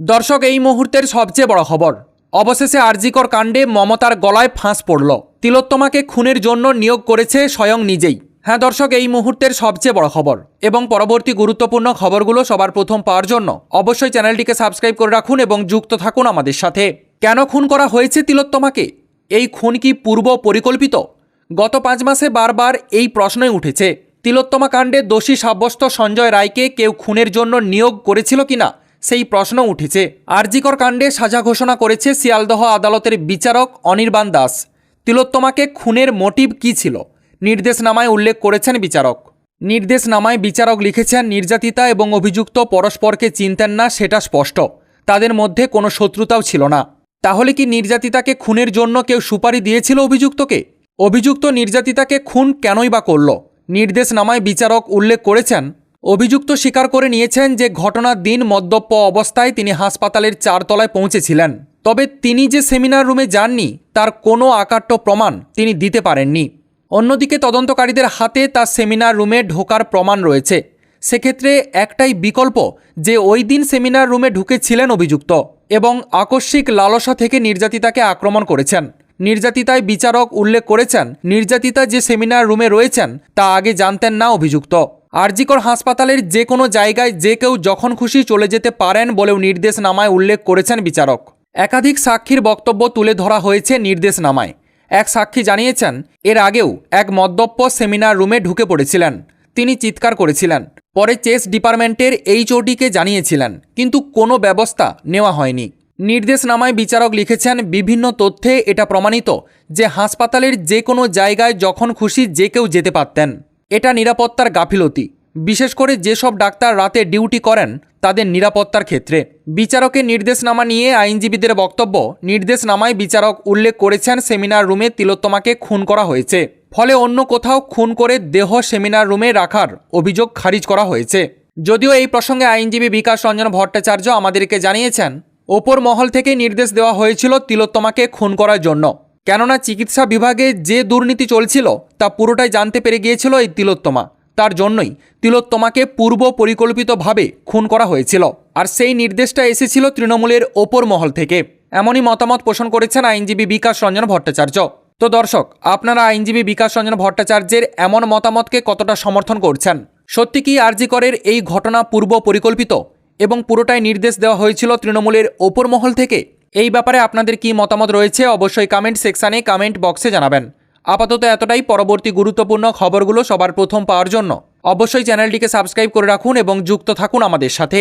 দর্শক, এই মুহূর্তের সবচেয়ে বড় খবর। অবশেষে আরজিকর কাণ্ডে মমতার গলায় ফাঁস পড়ল। তিলোত্তমাকে খুনের জন্য নিয়োগ করেছে স্বয়ং নিজেই। হ্যাঁ দর্শক, এই মুহূর্তের সবচেয়ে বড় খবর। এবং পরবর্তী গুরুত্বপূর্ণ খবরগুলো সবার প্রথম পাওয়ার জন্য অবশ্যই চ্যানেলটিকে সাবস্ক্রাইব করে রাখুন এবং যুক্ত থাকুন আমাদের সাথে। কেন খুন করা হয়েছে তিলোত্তমাকে? এই খুন কি পূর্ব পরিকল্পিত? গত পাঁচ মাসে বারবার এই প্রশ্নই উঠেছে। তিলোত্তমা কাণ্ডে দোষী সাব্যস্ত সঞ্জয় রায়কে কেউ খুনের জন্য নিয়োগ করেছিল কিনা? সেই প্রশ্ন উঠেছে। আরজিকর কাণ্ডে সাজা ঘোষণা করেছে শিয়ালদহ আদালতের বিচারক অনির্বাণ দাস। তিলোত্তমাকে খুনের মোটিভ কী ছিল? নির্দেশনামায় উল্লেখ করেছেন বিচারক। নির্দেশনামায় বিচারক লিখেছেন, নির্যাতিতা এবং অভিযুক্ত পরস্পরকে চিনতেন না, সেটা স্পষ্ট। তাদের মধ্যে কোনো শত্রুতাও ছিল না। তাহলে কি নির্যাতিতাকে খুনের জন্য কেউ সুপারি দিয়েছিল অভিযুক্তকে? অভিযুক্ত নির্যাতিতাকে খুন কেনই বা করল? নির্দেশনামায় বিচারক উল্লেখ করেছেন অভিযুক্ত স্বীকার করে নিয়েছেন যে ঘটনার দিন মদ্যপ অবস্থায় তিনি হাসপাতালের চারতলায় পৌঁছেছিলেন। তবে তিনি যে সেমিনার রুমে যাননি, তার কোনো আকাট্য প্রমাণ তিনি দিতে পারেননি। অন্যদিকে তদন্তকারীদের হাতে তার সেমিনার রুমে ঢোকার প্রমাণ রয়েছে। সেক্ষেত্রে একটাই বিকল্প যে ওই দিন সেমিনার রুমে ঢুকেছিলেন অভিযুক্ত এবং আকস্মিক লালসা থেকে নির্যাতিতাকে আক্রমণ করেছেন। নির্যাতিতায় বিচারক উল্লেখ করেছেন নির্যাতিতা যে সেমিনার রুমে রয়েছেন, তা আগে জানতেন না অভিযুক্ত। আরজিকর হাসপাতালের যে কোনো জায়গায় যে কেউ যখন খুশি চলে যেতে পারেন বলেও নির্দেশনামায় উল্লেখ করেছেন বিচারক। একাধিক সাক্ষীর বক্তব্য তুলে ধরা হয়েছে নির্দেশনামায়। এক সাক্ষী জানিয়েছেন, এর আগেও এক মদ্যপ্য সেমিনার রুমে ঢুকে পড়েছিলেন। তিনি চিৎকার করেছিলেন। পরে চেস ডিপার্টমেন্টের এইচওডিকে জানিয়েছিলেন, কিন্তু কোনো ব্যবস্থা নেওয়া হয়নি। নির্দেশনামায় বিচারক লিখেছেন, বিভিন্ন তথ্যে এটা প্রমাণিত যে হাসপাতালের যে কোনো জায়গায় যখন খুশি যে কেউ যেতে পারতেন। এটা নিরাপত্তার গাফিলতি। বিশেষ করে যেসব ডাক্তার রাতে ডিউটি করেন, তাদের নিরাপত্তার ক্ষেত্রে। বিচারকের নির্দেশনামা নিয়ে আইনজীবীদের বক্তব্য, নির্দেশনামায় বিচারক উল্লেখ করেছেন, সেমিনার রুমে তিলোত্তমাকে খুন করা হয়েছে। ফলে অন্য কোথাও খুন করে দেহ সেমিনার রুমে রাখার অভিযোগ খারিজ করা হয়েছে। যদিও এই প্রসঙ্গে আইনজীবী বিকাশ রঞ্জন ভট্টাচার্য আমাদেরকে জানিয়েছেন ওপর মহল থেকে নির্দেশ দেওয়া হয়েছিল তিলোত্তমাকে খুন করার জন্য। কেননা চিকিৎসা বিভাগে যে দুর্নীতি চলছিল, তা পুরোটাই জানতে পেরে গিয়েছিল এই তিলোত্তমা। তার জন্যই তিলোত্তমাকে পূর্ব পরিকল্পিতভাবে খুন করা হয়েছিল। আর সেই নির্দেশটা এসেছিল তৃণমূলের ওপর মহল থেকে। এমনই মতামত পোষণ করেছেন আইনজীবী বিকাশ রঞ্জন ভট্টাচার্য। তো দর্শক, আপনারা আইনজীবী বিকাশ রঞ্জন ভট্টাচার্যের এমন মতামতকে কতটা সমর্থন করছেন? সত্যি কি আরজিকরের এই ঘটনা পূর্ব পরিকল্পিত? এবং পুরোটাই নির্দেশ দেওয়া হয়েছিল তৃণমূলের ওপর মহল থেকে। এই ব্যাপারে আপনাদের কি মতামত রয়েছে অবশ্যই কমেন্ট সেকশানে কমেন্ট বক্সে জানাবেন। আপাতত এতটাই পরবর্তী গুরুত্বপূর্ণ খবরগুলো সবার প্রথম পাওয়ার জন্য। অবশ্যই চ্যানেলটিকে সাবস্ক্রাইব করে রাখুন এবং যুক্ত থাকুন আমাদের সাথে।